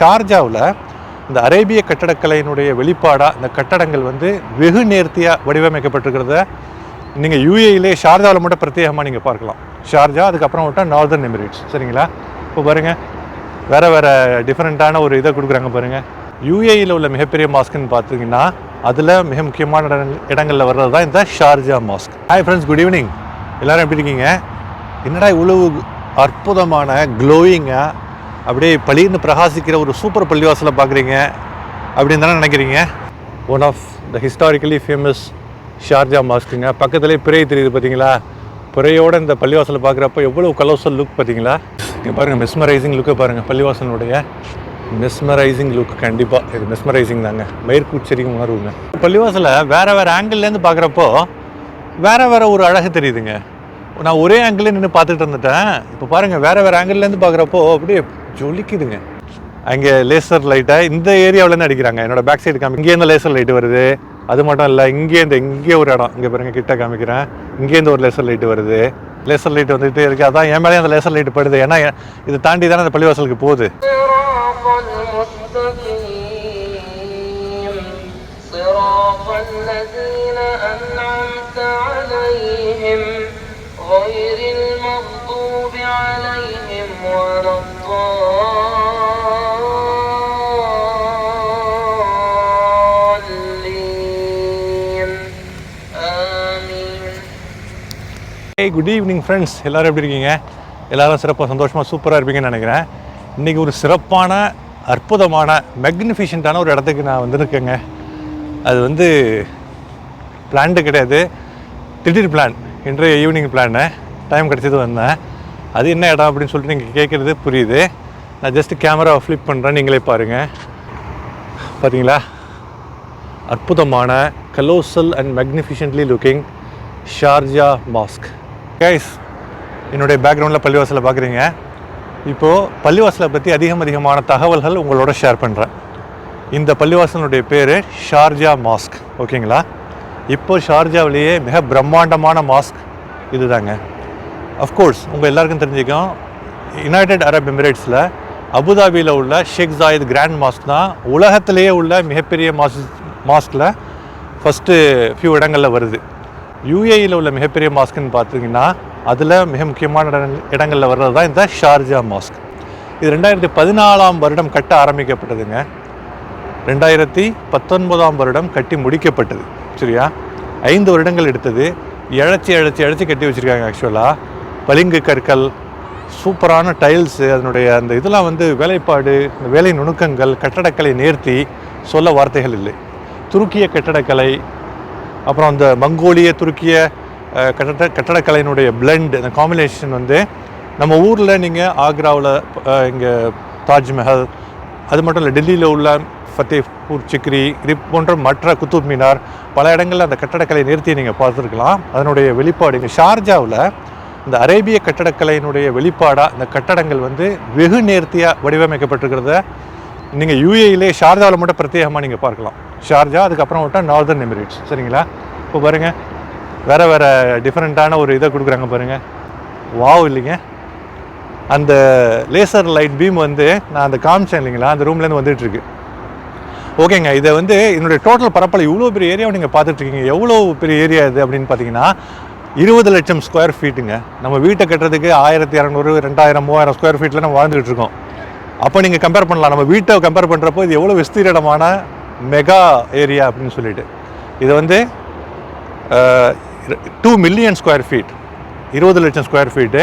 ஷார்ஜாவில் இந்த அரேபிய கட்டடக்கலையினுடைய வெளிப்பாடாக இந்த கட்டடங்கள் வந்து வெகு நேர்த்தியாக வடிவமைக்கப்பட்டிருக்கிறத நீங்கள் யூஏயிலே ஷார்ஜாவில் மட்டும் பிரத்யேகமாக நீங்கள் பார்க்கலாம். ஷார்ஜா அதுக்கப்புறம் விட்டால் நார்தர்ன் எமிரேட்ஸ் சரிங்களா? இப்போ பாருங்கள் வேறு வேறு டிஃப்ரெண்ட்டான ஒரு இதை கொடுக்குறாங்க பாருங்கள் யூஏயில் உள்ள மிகப்பெரிய மாஸ்க்குன்னு பார்த்தீங்கன்னா அதில் மிக முக்கியமான இடங்கள் இடங்களில் வர்றது தான் இந்த Sharjah mosque hi friends good evening எல்லோரும் எப்படி இருக்கீங்க? என்னடா இவ்வளவு அற்புதமான க்ளோயிங்காக அப்படியே பளிர்னு பிரகாசிக்கிற ஒரு சூப்பர் பள்ளிவாசலை பார்க்குறீங்க அப்படின்னு தானே நினைக்கிறீங்க? One of the historically famous Sharjah மாஸ்க்குங்க பக்கத்துலேயே பிறை தெரியுது பார்த்தீங்களா? பிறையோட இந்த பள்ளிவாசலை பார்க்குறப்ப எவ்வளோ கலோசல் லுக் பார்த்தீங்களா? இங்கே பாருங்கள் மெஸ்மரைசிங் லுக்கை பாருங்கள் பள்ளிவாசலுடைய மெஸ்மரைசிங் லுக் கண்டிப்பாக இது மெஸ்மரைசிங் தாங்க. மயிர்கூச்சரிக்கும் உணர்வுங்க. பள்ளிவாசலை வேறு வேறு ஆங்கிள்லேருந்து பார்க்குறப்போ வேறு வேறு ஒரு அழகு தெரியுதுங்க. நான் ஒரே ஆங்கிள் நின்று பார்த்துட்டு இருந்துட்டேன் இப்போ பாருங்கள் வேறு வேறு ஆங்கிள்லேருந்து பார்க்குறப்போ அப்படியே ஜொலிக்குதுங்க அங்கே லேசர் லைட்டை இந்த ஏரியாவிலேருந்து அடிக்கிறாங்க என்னோட பேக் சைடு காமி இங்கேருந்து லேசர் லைட் வருது அது மட்டும் இல்லை இங்கேருந்து இங்கே ஒரு இடம் இங்கே பாருங்க கிட்ட காமிக்கிறேன் இங்கேருந்து ஒரு லேசர் லைட் வருது லேசர் லைட் வந்துகிட்டே இருக்குது அதான் என் மேலேயும் அந்த லேசர் லைட் படுது ஏன்னா இதை தாண்டி தானே அந்த பள்ளிவாசலுக்கு போகுது صراط المستقيم صراط الذين أنعمت عليهم غير المغضوب عليهم ولا الضالين آمين ஏய் குட் ஈவினிங் ஃப்ரெண்ட்ஸ் எல்லாரும் எப்படி இருக்கீங்க எல்லாரும் சிறப்பாக சந்தோஷமாக சூப்பராக இருப்பீங்கன்னு நினைக்கிறேன் இன்றைக்கி ஒரு சிறப்பான அற்புதமான மெக்னிஃபிஷண்ட்டான ஒரு இடத்துக்கு நான் வந்திருக்கேங்க அது வந்து பிளான்டு கிடையாது திடீர் பிளான் இன்றைய ஈவினிங் பிளானு டைம் கிடச்சது வந்தேன். அது என்ன இடம் அப்படின்னு சொல்லிட்டு நீங்கள் கேட்குறது புரியுது. நான் ஜஸ்ட் கேமராவை ஃப்ளிப் பண்ணுறேன் நீங்களே பாருங்கள் பார்த்தீங்களா அற்புதமான colossal and magnificently looking Sharjah mosque guys என்னுடைய பேக்ரவுண்டில் பள்ளிவாசலை பார்க்குறீங்க இப்போது பள்ளிவாசலை பற்றி அதிகம் அதிகமான தகவல்கள் உங்களோட ஷேர் பண்ணுறேன் இந்த பள்ளிவாசலுடைய பேர் ஷார்ஜா மாஸ்க் ஓகேங்களா இப்போ ஷார்ஜாவிலேயே மிக பிரம்மாண்டமான மாஸ்க் இதுதாங்க. அஃப்கோர்ஸ் உங்கள் எல்லாருக்கும் தெரிஞ்சுக்கும் யுனைடெட் அரப் எமிரேட்ஸில் அபுதாபியில் உள்ள ஷேக் ஜாயித் கிராண்ட் மாஸ்க் தான் உலகத்திலேயே உள்ள மிகப்பெரிய மாஸ் மாஸ்கில் ஃபஸ்ட்டு ஃபியூ இடங்களில் வருது. யூஏயில் உள்ள மிகப்பெரிய மாஸ்க்குன்னு பார்த்தீங்கன்னா அதில் மிக முக்கியமான இடங்கள் இடங்களில் வர்றது தான் இந்த ஷார்ஜா மாஸ்க். இது ரெண்டாயிரத்தி பதினாலாம் வருடம் கட்ட ஆரம்பிக்கப்பட்டதுங்க. ரெண்டாயிரத்தி பத்தொன்பதாம் வருடம் கட்டி முடிக்கப்பட்டது. சரியா? ஐந்து வருடங்கள் எடுத்தது. இழைச்சி இழைச்சி இழைச்சி கட்டி வச்சுருக்காங்க ஆக்சுவலாக பளிங்கு கற்கள் சூப்பரான டைல்ஸு அதனுடைய அந்த இதெல்லாம் வந்து வேலைப்பாடு இந்த வேலை நுணுக்கங்கள் கட்டடக்கலை நேர்த்தி சொல்ல வார்த்தைகள் இல்லை. துருக்கிய கட்டடக்கலை அப்புறம் அந்த மங்கோலிய துருக்கிய கட்டட கட்டடக்கலையினுடைய பிளெண்ட் அந்த காம்பினேஷன் வந்து நம்ம ஊரில் நீங்கள் ஆக்ராவில் இங்கே தாஜ்மஹல் அது மட்டும் இல்லை டெல்லியில் உள்ள ஃபத்தேபூர் சிக்ரி இது போன்ற மற்ற குத்துப் மீனார் பல இடங்களில் அந்த கட்டடக்கலை நிறுத்தி நீங்கள் பார்த்துருக்கலாம். அதனுடைய வெளிப்பாடு இங்கே ஷார்ஜாவில் இந்த அரேபிய கட்டடக்கலையினுடைய வெளிப்பாடாக இந்த கட்டடங்கள் வந்து வெகு நேர்த்தியாக வடிவமைக்கப்பட்டிருக்கிறத நீங்கள் யூஏயிலே ஷார்ஜாவில் மட்டும் பிரத்யேகமாக நீங்கள் பார்க்கலாம். ஷார்ஜா அதுக்கப்புறம் விட்டால் நார்தர்ன் எமிரேட்ஸ். சரிங்களா? இப்போ பாருங்கள் வேறு வேறு டிஃப்ரெண்ட்டான ஒரு இதை கொடுக்குறாங்க பாருங்கள் வாவ் இல்லைங்க. அந்த லேசர் லைட் பீம் வந்து நான் அந்த காமிச்சேன் இல்லைங்களா? அந்த ரூம்லேருந்து வந்துட்டுருக்கு ஓகேங்க இதை வந்து என்னுடைய டோட்டல் பரப்பளவு இவ்வளோ பெரிய ஏரியாவை நீங்கள் பார்த்துட்ருக்கீங்க எவ்வளோ பெரிய ஏரியா இது அப்படின்னு பார்த்தீங்கன்னா இருபது லட்சம் ஸ்கொயர் ஃபீட்டுங்க நம்ம வீட்டை கட்டுறதுக்கு ஆயிரத்தி இரநூறு ரெண்டாயிரம் மூவாயிரம் ஸ்கொயர் ஃபீட்டில் நம்ம வாழ்ந்துகிட்டு இருக்கோம். அப்போ நீங்கள் கம்பேர் பண்ணலாம். நம்ம வீட்டை கம்பேர் பண்ணுறப்போ இது எவ்வளோ விஸ்தீரணமான மெகா ஏரியா அப்படின்னு சொல்லிட்டு. இது வந்து டூ மில்லியன் ஸ்கொயர் ஃபீட் இருபது லட்சம் ஸ்கொயர் ஃபீட்டு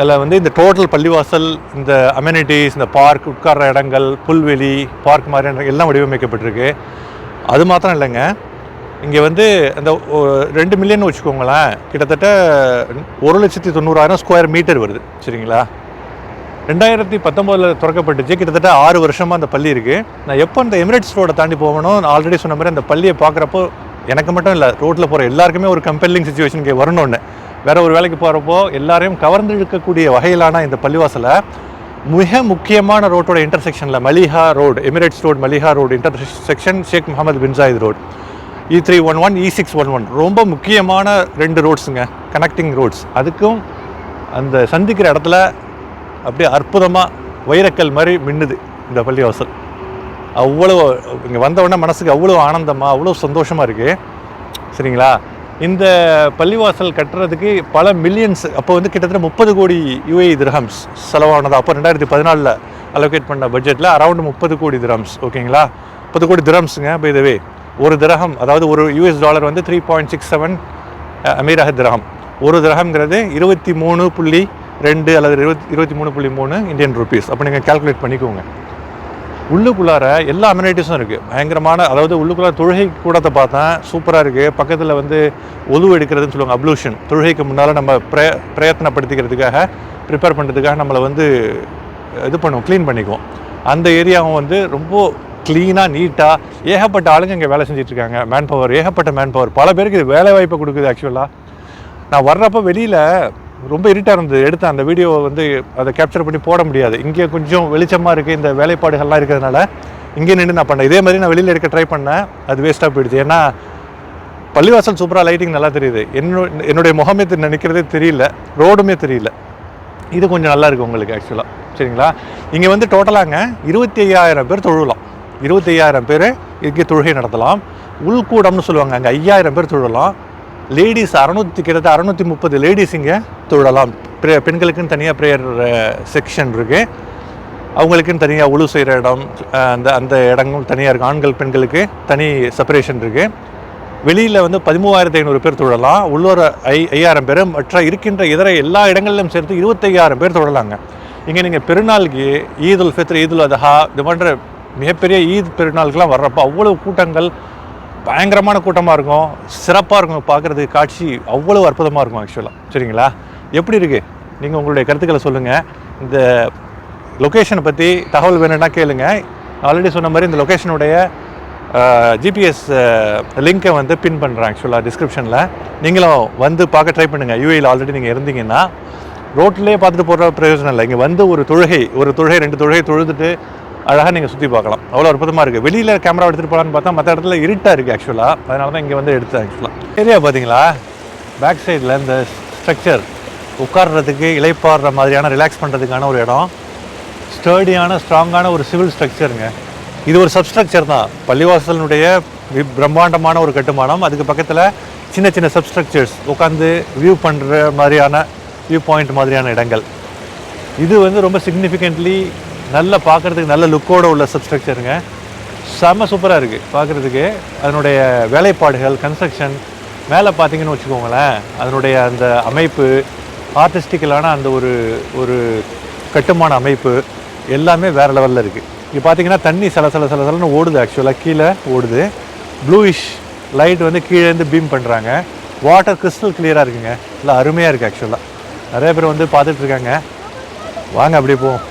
அதில் வந்து இந்த டோட்டல் பள்ளிவாசல் இந்த அமெனிட்டிஸ் இந்த பார்க் உட்கார்ற இடங்கள் புல்வெளி பார்க் மாதிரியான எல்லாம் வடிவமைக்கப்பட்டிருக்கு. அது மாத்திரம் இல்லைங்க. இங்கே வந்து அந்த ரெண்டு மில்லியன் வச்சுக்கோங்களேன். கிட்டத்தட்ட ஒரு லட்சத்தி தொண்ணூறாயிரம் ஸ்கொயர் மீட்டர் வருது. சரிங்களா? ரெண்டாயிரத்தி பத்தொம்போதில் திறக்கப்பட்டுச்சு. கிட்டத்தட்ட ஆறு வருஷமாக அந்த பள்ளி இருக்குது நான் எப்போ இந்த எமிரேட்ஸ் ரோடை தாண்டி போகணும் நான் ஆல்ரெடி சொன்ன மாதிரி அந்த பள்ளியை பார்க்குறப்போ எனக்கு மட்டும் இல்லை ரோட்டில் போகிற எல்லாருக்குமே ஒரு கம்பெல்லிங் சுச்சுவேஷன் இங்கே வரணும்னு. வேற ஒரு வேலைக்கு போகிறப்போ எல்லாரையும் கவர்ந்து இழுக்கக்கூடிய வகையிலான இந்த பள்ளிவாசலை மிக முக்கியமான ரோட்டோட இன்டர்செக்ஷனில் Maliha road Emirates road Maliha road intersection Sheikh Mohammed bin Zayed road E three one one E six one one ரொம்ப முக்கியமான ரெண்டு ரோட்ஸுங்க கனெக்டிங் ரோட்ஸ் அதுக்கும் அந்த சந்திக்கிற இடத்துல அப்படியே அற்புதமாக வைரக்கல் மாதிரி மின்னுது இந்த பள்ளிவாசல். அவ்வளோ இங்கே வந்தவொடனே மனசுக்கு அவ்வளோ ஆனந்தமாக அவ்வளோ சந்தோஷமாக இருக்குது சரிங்களா? இந்த பள்ளிவாசல் கட்டுறதுக்கு பல மில்லியன்ஸ் அப்போ வந்து கிட்டத்தட்ட முப்பது கோடி யூஏ திரஹம்ஸ் செலவானது. அப்போ ரெண்டாயிரத்தி பதினாலில் அலோகேட் பண்ண பட்ஜெட்டில் அரௌண்ட் முப்பது கோடி திரம்ஸ் ஓகேங்களா? முப்பது கோடி திரம்ஸுங்க பை வே ஒரு திரகம் அதாவது ஒரு யூஎஸ் டாலர் வந்து த்ரீ பாயிண்ட் சிக்ஸ் செவன் அமீரக திரகம் ஒரு திரகம்ங்கிறது இருபத்தி மூணு புள்ளி ரெண்டு அல்லது இருபத்தி இருபத்தி மூணு புள்ளி மூணு இந்தியன் ருபீஸ் அப்போ நீங்கள் கால்குலேட் பண்ணிக்கோங்க. உள்ளுக்குள்ளார எல்லா அமெனிட்டிஸும் இருக்குது பயங்கரமான அதாவது உள்ளுக்குள்ளார தொழுகை கூடத்தை பார்த்தேன். சூப்பராக இருக்குது பக்கத்தில் வந்து ஒதுவு எடுக்கிறதுன்னு சொல்லுவாங்க அப்ளூஷன் தொழுகைக்கு முன்னால் நம்ம பிரய பிரயத்தனப்படுத்திக்கிறதுக்காக ப்ரிப்பேர் பண்ணுறதுக்காக நம்மளை வந்து இது பண்ணுவோம் க்ளீன் பண்ணிக்குவோம். அந்த ஏரியாவும் வந்து ரொம்ப க்ளீனாக நீட்டாக ஏகப்பட்ட ஆளுங்க இங்கே வேலை செஞ்சிட்ருக்காங்க மேன் பவர் ஏகப்பட்ட மேன் பவர் பல பேருக்கு இது வேலை வாய்ப்பை கொடுக்குது ஆக்சுவலாக நான் வர்றப்போ வெளியில் ரொம்ப இருட்டாக இருந்தது. எடுத்த அந்த வீடியோவை வந்து அதை கேப்சர் பண்ணி போட முடியாது. இங்கே கொஞ்சம் வெளிச்சமாக இருக்குது இந்த வேலைப்பாடுகள்லாம் இருக்கிறதுனால இங்கே நின்று நான் பண்ணேன். இதே மாதிரி நான் வெளியில் எடுக்க ட்ரை பண்ணேன். அது வேஸ்ட்டாக போயிடுச்சு. ஏன்னா பள்ளிவாசல் சூப்பராக லைட்டிங் நல்லா தெரியுது. என்னோ என்னுடைய முகமே நினைக்கிறதே தெரியல. ரோடுமே தெரியல. இது கொஞ்சம் நல்லா இருக்குது உங்களுக்கு ஆக்சுவலாக சரிங்களா? இங்கே வந்து டோட்டலாங்க இருபத்தி ஐயாயிரம் பேர் தொழுலாம் இருபத்தி ஐயாயிரம் பேர் இங்கே தொழுகை நடத்தலாம். உள்கூடம்னு சொல்லுவாங்க அங்கே. ஐயாயிரம் பேர் தொழலாம். லேடிஸ் அறநூற்றி கிட்டத்தட்ட அறநூற்றி முப்பது லேடிஸ் இங்கே தொழலாம். ப்ரே பெண்களுக்குன்னு தனியாக ப்ரேயர் செக்ஷன் இருக்குது அவங்களுக்குன்னு தனியாக உழு செய்கிற இடம் அந்த அந்த இடங்களும் தனியாக இருக்குது ஆண்கள் பெண்களுக்கு தனி செப்பரேஷன் இருக்குது வெளியில் வந்து பதிமூவாயிரத்தி ஐநூறு பேர் தொழலாம். உள்ளூர் ஐ ஐயாயிரம் பேர் மற்ற இருக்கின்ற இதர எல்லா இடங்களிலும் சேர்த்து இருபத்தையாயிரம் பேர் தொழலாங்க. இங்கே நீங்கள் பெருநாளுக்கு ஈத் உல் ஃபித்ர் ஈத் உல் அதஹா இது போன்ற மிகப்பெரிய ஈத் பெருநாளுக்கெலாம் வர்றப்போ அவ்வளோ கூட்டங்கள் பயங்கரமான கூட்டமாக இருக்கும். சிறப்பாக இருக்கும். பார்க்குறது காட்சி அவ்வளோ அற்புதமாக இருக்கும் ஆக்சுவலாக சரிங்களா? எப்படி இருக்குது நீங்கள் உங்களுடைய கருத்துக்களை சொல்லுங்கள் இந்த லொக்கேஷனை பற்றி தகவல் வேணும்னா கேளுங்க. ஆல்ரெடி சொன்ன மாதிரி இந்த லொக்கேஷனுடைய ஜிபிஎஸ் லிங்க்கை வந்து பின் பண்ணுறேன் ஆக்சுவலாக டிஸ்கிரிப்ஷனில் நீங்களும் வந்து பார்க்க ட்ரை பண்ணுங்கள் யூஏயில் ஆல்ரெடி நீங்கள் இருந்தீங்கன்னா ரோட்லேயே பார்த்துட்டு போகிற பிரயோஜனம் இல்லை. இங்கே வந்து ஒரு தொழுகை ஒரு தொழுகை ரெண்டு தொழுகை தொழுதுட்டு அழகாக நீங்கள் சுற்றி பார்க்கலாம். அவ்வளோ அற்புதமாக இருக்குது வெளியில் கேமரா எடுத்துகிட்டு போகலான்னு பார்த்தா மற்ற இடத்துல இருட்டாக இருக்குது ஆக்சுவலாக அதனால தான் இங்கே வந்து எடுத்தேன் ஆக்சுவலாக ஏரியா பார்த்தீங்களா? பேக் சைடில் இந்த ஸ்ட்ரக்சர் உட்கார்றதுக்கு இலைப்பாடுற மாதிரியான ரிலாக்ஸ் பண்ணுறதுக்கான ஒரு இடம். ஸ்டர்டியான ஸ்ட்ராங்கான ஒரு சிவில் ஸ்ட்ரக்சருங்க இது ஒரு சப்ஸ்ட்ரக்சர் தான். பள்ளிவாசலினுடைய பிரம்மாண்டமான ஒரு கட்டுமானம். அதுக்கு பக்கத்தில் சின்ன சின்ன சப்ஸ்ட்ரக்சர்ஸ் உட்காந்து வியூ பண்ணுற மாதிரியான வியூ பாயிண்ட் மாதிரியான இடங்கள். இது வந்து ரொம்ப சிக்னிஃபிகண்ட்லி நல்ல பார்க்குறதுக்கு நல்ல லுக்கோட உள்ள சப்ஸ்ட்ரக்சருங்க செம்ம சூப்பராக இருக்குது பார்க்குறதுக்கு. அதனுடைய வேலைப்பாடுகள் கன்ஸ்ட்ரக்ஷன் மேலே பார்த்தீங்கன்னு வச்சுக்கோங்களேன் அதனுடைய அந்த அமைப்பு ஆர்டிஸ்டிக்கலான அந்த ஒரு ஒரு கட்டுமான அமைப்பு எல்லாமே வேறு லெவலில் இருக்குது இங்கே பார்த்தீங்கன்னா தண்ணி சல சல சல ஓடுது ஆக்சுவலாக கீழே ஓடுது. ப்ளூயிஷ் லைட் வந்து கீழேருந்து பீம் பண்ணுறாங்க வாட்டர் கிறிஸ்டல் கிளியராக இருக்குங்க. இல்லை அருமையாக இருக்குது ஆக்சுவலாக நிறைய பேர் வந்து பார்த்துட்ருக்காங்க வாங்க அப்படியே போவோம்.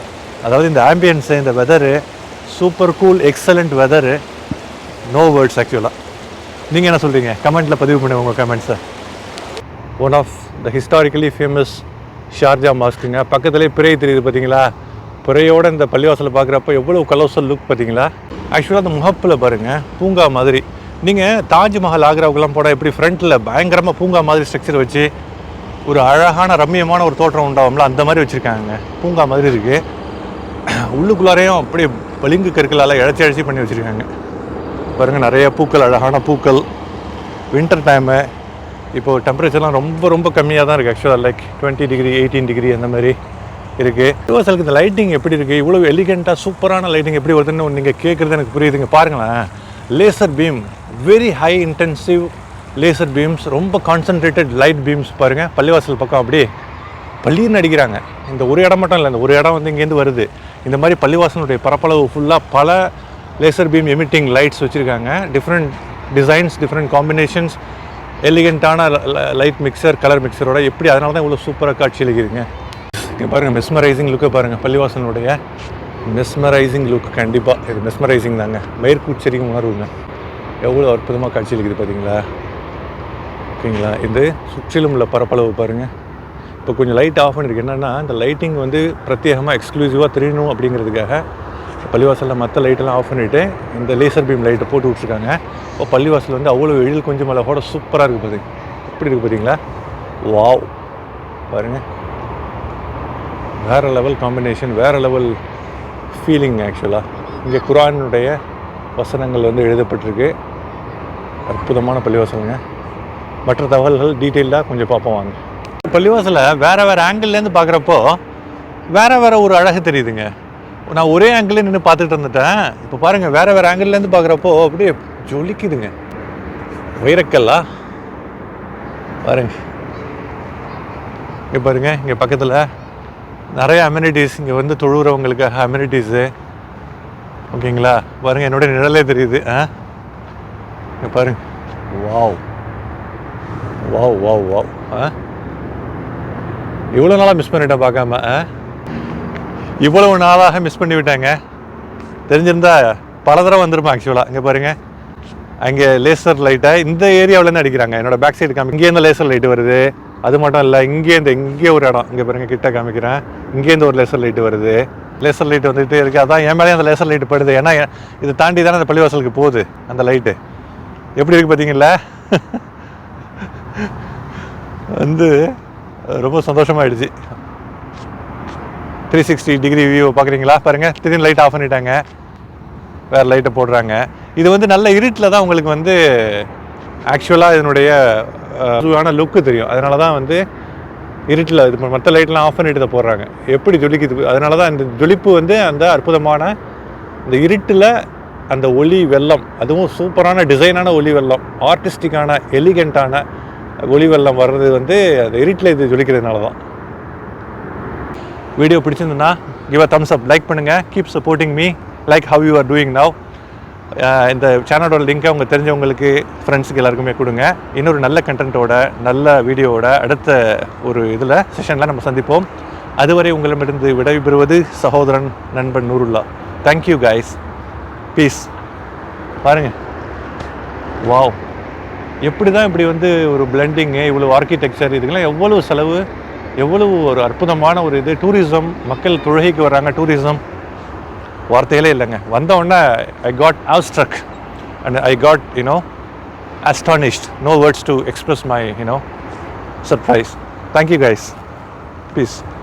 அதாவது இந்த ஆம்பியன்ஸு இந்த weather super cool excellent weather no words ஆக்சுவலாக நீங்கள் என்ன சொல்கிறீங்க கமெண்ட்டில் பதிவு பண்ணுங்க உங்கள் கமெண்ட்ஸை one of the historically famous Sharjah மாஸ்க்குங்க பக்கத்துலேயே பிறை தெரியுது பார்த்தீங்களா பிறையோட இந்த பள்ளிவாசலை பார்க்குறப்ப எவ்வளோ கலோசல் லுக் பார்த்தீங்களா ஆக்சுவலாக அந்த முகப்பில் பாருங்கள் பூங்கா மாதிரி. நீங்கள் தாஜ்மஹால் ஆக்ராவுக்கெல்லாம் போட எப்படி ஃப்ரண்ட்டில் பயங்கரமாக பூங்கா மாதிரி ஸ்ட்ரக்சர் வச்சு ஒரு அழகான ரம்மியமான ஒரு தோற்றம் உண்டாகும்ல அந்த மாதிரி வச்சுருக்காங்க. பூங்கா மாதிரி இருக்குது உள்ளுக்குள்ளாரையும் அப்படியே பளிங்கு கற்களால் இழைச்சி இழைச்சி பண்ணி வச்சுருக்காங்க. பாருங்கள் நிறைய பூக்கள் அழகான பூக்கள். வின்டர் டைமு இப்போ டெம்பரேச்சர்லாம் ரொம்ப ரொம்ப கம்மியாக தான் இருக்குது ஆக்சுவலாக like twenty degree eighteen degree அந்த மாதிரி இருக்குது யுவசலுக்கு இந்த லைட்டிங் எப்படி இருக்குது இவ்வளோ எலிகெண்ட்டாக சூப்பரான லைட்டிங் எப்படி வருதுன்னு நீங்கள் கேட்குறது எனக்கு புரியுதுங்க. பாருங்களேன். Laser beam very high intensive laser beams ரொம்ப கான்சன்ட்ரேட்டட் லைட் பீம்ஸ் பாருங்கள் பள்ளிவாசல் பக்கம் அப்படியே பள்ளின்னு அடிக்கிறாங்க. இந்த ஒரு இடம் மட்டும் இல்லை இந்த ஒரு இடம் வந்து இங்கேருந்து வருது. இந்த மாதிரி பள்ளிவாசனுடைய பரப்பளவு ஃபுல்லாக பல லேசர் பீம் எமிட்டிங் லைட்ஸ் வச்சுருக்காங்க. டிஃப்ரெண்ட் டிசைன்ஸ் டிஃப்ரெண்ட் காம்பினேஷன்ஸ் எலிகண்ட்டான லைட் மிக்சர் கலர் மிக்சரோட எப்படி அதனால தான் இவ்வளோ சூப்பராக காட்சி அளிக்குதுங்க இங்கே பாருங்கள் மெஸ்மரைசிங் லுக்கை பாருங்கள் பள்ளிவாசனுடைய மெஸ்மரைசிங் லுக் கண்டிப்பாக இது மெஸ்மரைசிங் தாங்க. மயிர்கூச்சரிக்கும் உணர்வுங்க. எவ்வளோ அற்புதமாக காட்சி அளிக்குது பார்த்தீங்களா ஓகேங்களா? இது சுற்றிலும் உள்ள பரப்பளவு பாருங்கள் இப்போ கொஞ்சம் லைட் ஆஃப் பண்ணிருக்கு என்னென்னா இந்த லைட்டிங் வந்து பிரத்யேகமாக எக்ஸ்க்ளூசிவாக தெரியணும் அப்படிங்கிறதுக்காக பள்ளிவாசலில் மற்ற லைட்டெல்லாம் ஆஃப் பண்ணிவிட்டு இந்த லேசர் பீம் லைட்டை போட்டு விட்ருக்காங்க இப்போ பள்ளிவாசல் வந்து அவ்வளோ எழில் கொஞ்சம் அழகோட சூப்பராக இருக்குது பாருங்க எப்படி இருக்குது பார்த்தீங்களா வாவ் பாருங்கள் வேறு லெவல் காம்பினேஷன் வேறு லெவல் ஃபீலிங் ஆக்சுவலாக இங்கே குரானுடைய வசனங்கள் வந்து எழுதப்பட்டிருக்கு. அற்புதமான பள்ளிவாசலுங்க. மற்ற தகவல்கள் டீட்டெயிலாக கொஞ்சம் பார்ப்போம் வாங்க. பள்ளிவாசலை வேறு வேறு ஆங்கிள்லேருந்து பார்க்குறப்போ வேறு வேறு ஒரு அழகு தெரியுதுங்க. நான் ஒரே ஆங்கிளே நின்று பார்த்துட்டு இருந்துட்டேன். இப்போ பாருங்கள் வேறு வேறு ஆங்கிள்லேருந்து பார்க்குறப்போ அப்படியே ஜொலிக்குதுங்க. வைரக்கல்லா? பாருங்க. இங்கே பாருங்கள் இங்கே பக்கத்தில் நிறைய அம்யூனிட்டிஸ் இங்கே வந்து தொழுகிறவங்களுக்காக அம்யூனிட்டிஸு ஓகேங்களா? பாருங்க என்னுடைய நிழலே தெரியுது. ஆ? இங்கே பாருங்க. வாவ். Wow wow wow. ஆ? இவ்வளோ நாளாக மிஸ் பண்ணிட்டேன் பார்க்காம ஆ? இவ்வளவு நாளாக மிஸ் பண்ணி விட்டாங்க. தெரிஞ்சிருந்தா பல தடவை வந்திருப்பேன் ஆக்சுவலாக இங்கே பாருங்கள் அங்கே லேசர் லைட்டை இந்த ஏரியாவிலேருந்து அடிக்கிறாங்க. என்னோடய பேக் சைடு காமி இங்கேருந்து லேசர் லைட் வருது. அது மட்டும் இல்லை இங்கேருந்து இங்கே ஒரு இடம். இங்கே பாருங்கள் கிட்ட காமிக்கிறேன். இங்கேருந்து ஒரு லேசர் லைட் வருது. லேசர் லைட் வந்துகிட்டே இருக்குது அதான் என் மேலேயும் அந்த லேசர் லைட் படுது. ஏன்னா இதை தாண்டி தானே அந்த பள்ளிவாசலுக்கு போகுது அந்த லைட்டு எப்படி இருக்குது பார்த்தீங்களா வந்து ரொம்ப சந்தோஷமாயிடுச்சு. த்ரீ சிக்ஸ்டி டிகிரி வியூ பார்க்குறீங்களா பாருங்கள் திடீர்னு லைட் ஆஃப் பண்ணிட்டாங்க. வேறு லைட்டை போடுறாங்க. இது வந்து நல்ல இருட்டில் தான் உங்களுக்கு வந்து ஆக்சுவலாக இதனுடைய இதுவான லுக்கு தெரியும். அதனால தான் வந்து இருட்டில் இது மற்ற லைட்லாம் ஆஃப் பண்ணிட்டு தான் போடுறாங்க. எப்படி ஜொலிக்குது? அதனால தான் இந்த ஜொலிப்பு வந்து அந்த அற்புதமான இந்த இருட்டில் அந்த ஒளி வெள்ளம். அதுவும் சூப்பரான டிசைனான ஒளி வெள்ளம். ஆர்டிஸ்டிக்கான எலிகண்ட்டான ஒளி வெள்ளம் வர்றது வந்து அந்த இருட்டில் இது ஜொலிக்கிறதுனால தான். வீடியோ பிடிச்சிருந்ததுன்னா give a thumbs up like பண்ணுங்கள் keep supporting me like how you are doing now இந்த சேனலோட லிங்க்கை உங்கள் தெரிஞ்சவங்களுக்கு ஃப்ரெண்ட்ஸுக்கு எல்லாருக்குமே கொடுங்க. இன்னொரு நல்ல கண்டென்ட்டோட நல்ல வீடியோவோட அடுத்த ஒரு இதில் செஷனில் நம்ம சந்திப்போம். அதுவரை உங்களிடமிருந்து விடைபெறுவது சகோதரன் நண்பன் Noorullah. Thank you guys peace பாருங்கள் வாவ் எப்படி தான் இப்படி வந்து ஒரு பிளெண்டிங்கு இவ்வளோ ஆர்கிடெக்சர் இதுக்கெல்லாம் எவ்வளவு செலவு எவ்வளவு ஒரு அற்புதமான ஒரு இது டூரிசம் மக்கள் தொழுகைக்கு வராங்க டூரிசம் வார்த்தைகளே இல்லைங்க. வந்தவுடனே I got outstruck and I got you know astonished no words to express my you know surprise thank you guys you